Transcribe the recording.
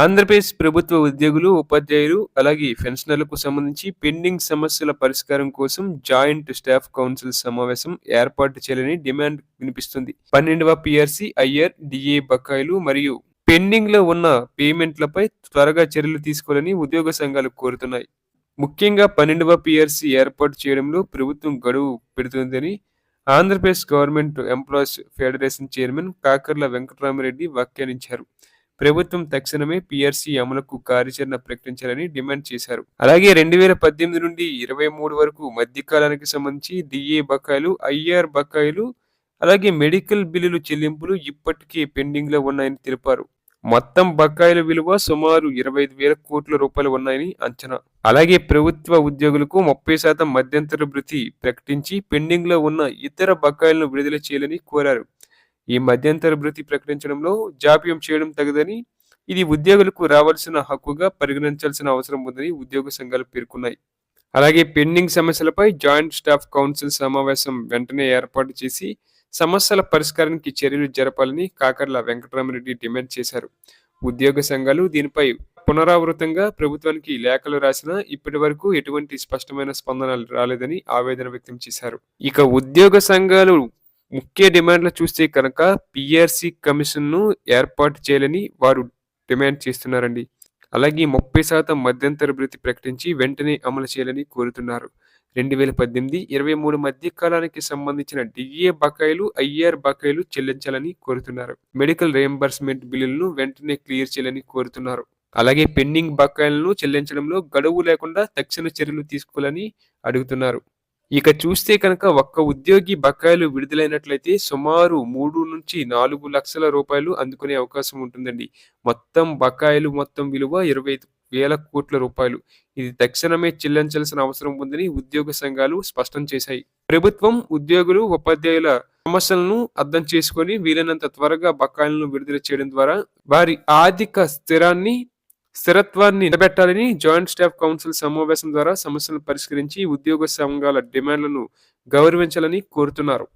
ఆంధ్రప్రదేశ్ ప్రభుత్వ ఉద్యోగులు ఉపాధ్యాయులు అలాగే పెన్షనర్లకు సంబంధించి పెండింగ్ సమస్యల పరిష్కారం కోసం జాయింట్ స్టాఫ్ కౌన్సిల్ సమావేశం ఏర్పాటు చేయాలని డిమాండ్ వినిపిస్తుంది. పన్నెండవ పిఆర్సీ ఐఆర్ డిఏ బకాయిలు మరియు పెండింగ్లో ఉన్న పేమెంట్లపై త్వరగా చర్యలు తీసుకోవాలని ఉద్యోగ సంఘాలు కోరుతున్నాయి. ముఖ్యంగా పన్నెండవ పిఆర్సీ ఏర్పాటు చేయడంలో ప్రభుత్వం గడువు పెడుతుందని Andhra Pradesh government employees federation chairman Kakarla Venkatarama Reddy వ్యాఖ్యానించారు. ప్రభుత్వం తక్షణమే పిఆర్సీ అమలుకు కార్యాచరణ ప్రకటించాలని డిమాండ్ చేశారు. అలాగే రెండు వేల పద్దెనిమిది నుండి ఇరవై మూడు వరకు మధ్యకాలానికి సంబంధించి డిఏ బకాయిలు ఐఆర్ బకాయిలు అలాగే మెడికల్ బిల్లులు చెల్లింపులు ఇప్పటికే పెండింగ్లో ఉన్నాయని తెలిపారు. మొత్తం బకాయిల విలువ సుమారు ఇరవై ఐదు వేల కోట్ల రూపాయలు ఉన్నాయని అంచనా. అలాగే ప్రభుత్వ ఉద్యోగులకు ముప్పై శాతం మధ్యంతర భృతి ప్రకటించి పెండింగ్లో ఉన్న ఇతర బకాయిలను విడుదల చేయాలని కోరారు. ఈ మధ్యంతర భృతి ప్రకటించడంలో జాప్యం చేయడం తగదని ఇది ఉద్యోగులకు రావాల్సిన హక్కుగా పరిగణించాల్సిన అవసరం ఉందని ఉద్యోగ సంఘాలు పేర్కొన్నాయి. అలాగే పెండింగ్ సమస్యలపై జాయింట్ స్టాఫ్ కౌన్సిల్ సమావేశం వెంటనే ఏర్పాటు చేసి సమస్యల పరిష్కారానికి చర్యలు జరపాలని కాకర్ల వెంకటరామరెడ్డి డిమాండ్ చేశారు. ఉద్యోగ సంఘాలు దీనిపై పునరావృతంగా ప్రభుత్వానికి లేఖలు రాసినా ఇప్పటి వరకు ఎటువంటి స్పష్టమైన స్పందన రాలేదని ఆవేదన వ్యక్తం చేశారు. ఇక ఉద్యోగ సంఘాలు ముఖ్య డిమాండ్లు చూస్తే కనుక పిఆర్సి కమిషన్ను ఏర్పాటు చేయాలని వారు డిమాండ్ చేస్తున్నారండి. అలాగే ముప్పై శాతం మధ్యంతర భృతి ప్రకటించి వెంటనే అమలు చేయాలని కోరుతున్నారు. రెండు వేల పద్దెనిమిది ఇరవై మూడు మధ్య కాలానికి సంబంధించిన డిఏ బకాయిలు ఐఆర్ బకాయిలు చెల్లించాలని కోరుతున్నారు. మెడికల్ రియంబర్స్మెంట్ బిల్లులను వెంటనే క్లియర్ చేయాలని కోరుతున్నారు. అలాగే పెండింగ్ బకాయిలను చెల్లించడంలో గడువు లేకుండా తక్షణ చర్యలు తీసుకోవాలని అడుగుతున్నారు. ఇక చూస్తే కనుక ఒక్క ఉద్యోగి బకాయిలు విడుదలైనట్లయితే సుమారు మూడు నుంచి నాలుగు లక్షల రూపాయలు అందుకునే అవకాశం ఉంటుందండి. మొత్తం బకాయిలు మొత్తం విలువ ఇరవై వేల కోట్ల రూపాయలు. ఇది తక్షణమే చెల్లించాల్సిన అవసరం ఉందని ఉద్యోగ సంఘాలు స్పష్టం చేశాయి. ప్రభుత్వం ఉద్యోగులు ఉపాధ్యాయుల సమస్యలను అర్థం చేసుకొని వీలైనంత త్వరగా బకాయిలను విడుదల చేయడం ద్వారా వారి ఆర్థిక స్థిరాన్ని స్థిరత్వాన్ని నిలబెట్టాలని జాయింట్ స్టాఫ్ కౌన్సిల్ సమావేశం ద్వారా సమస్యలను పరిష్కరించి ఉద్యోగ సంఘాల డిమాండ్లను గౌరవించాలని కోరుతున్నారు.